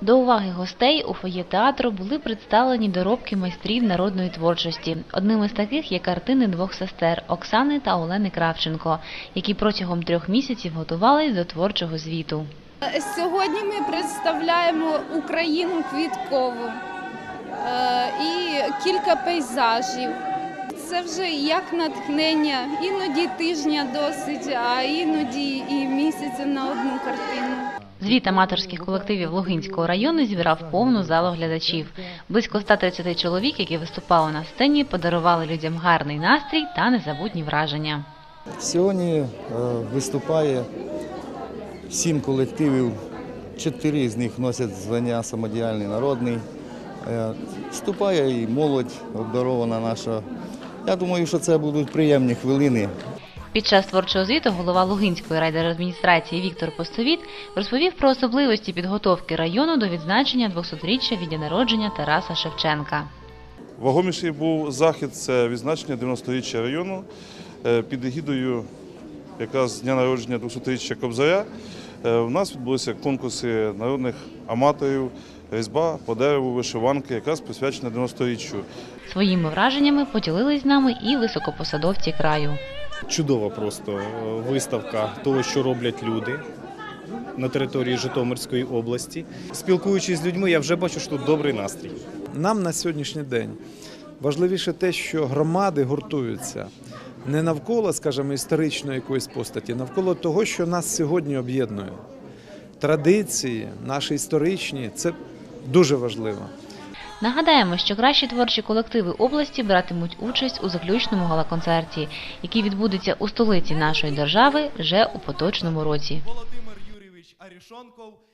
До уваги гостей у фоє театру були представлені доробки майстрів народної творчості. Одним із таких є картини двох сестер Оксани та Олени Кравченко, які протягом трьох місяців готувались до творчого звіту. Сьогодні ми представляємо Україну квіткову е, і кілька пейзажів. Це вже як натхнення, іноді тижня досить, а іноді і місяця на одну картину. Звіт аматорських колективів Лугинського району зібрав повну залу глядачів. Близько 130 чоловік, які виступали на сцені, подарували людям гарний настрій та незабутні враження. Сьогодні е, виступає сім колективів, чотири з них носять звання самодіяльний народний. Е, Вступає і молодь обдарована наша. Я думаю, що це будуть приємні хвилини. Під час творчого звіту голова Лугинської райдержадміністрації Віктор Постовіт розповів про особливості підготовки району до відзначення 200-річчя від дня народження Тараса Шевченка. Вагоміший був захід це відзначення 90-річчя району Е, під егідою якраз дня народження 200-річчя Кобзаря. е, У нас відбулися конкурси народних аматорів, різьба по дереву, вишиванки, якраз присвячена 90-річчю. Своїми враженнями поділились з нами і високопосадовці краю. Чудова просто е, виставка того, що роблять люди на території Житомирської області. Спілкуючись з людьми, я вже бачу, що тут добрий настрій. Нам на сьогоднішній день важливіше те, що громади гуртуються не навколо, скажімо, історичної якоїсь постаті, навколо того, що нас сьогодні об'єднує. Традиції, наші історичні це дуже важливо. Нагадаємо, що кращі творчі колективи області братимуть участь у заключному галаконцерті, який відбудеться у столиці нашої держави вже у поточному році. Володимир Юрійович Арішонков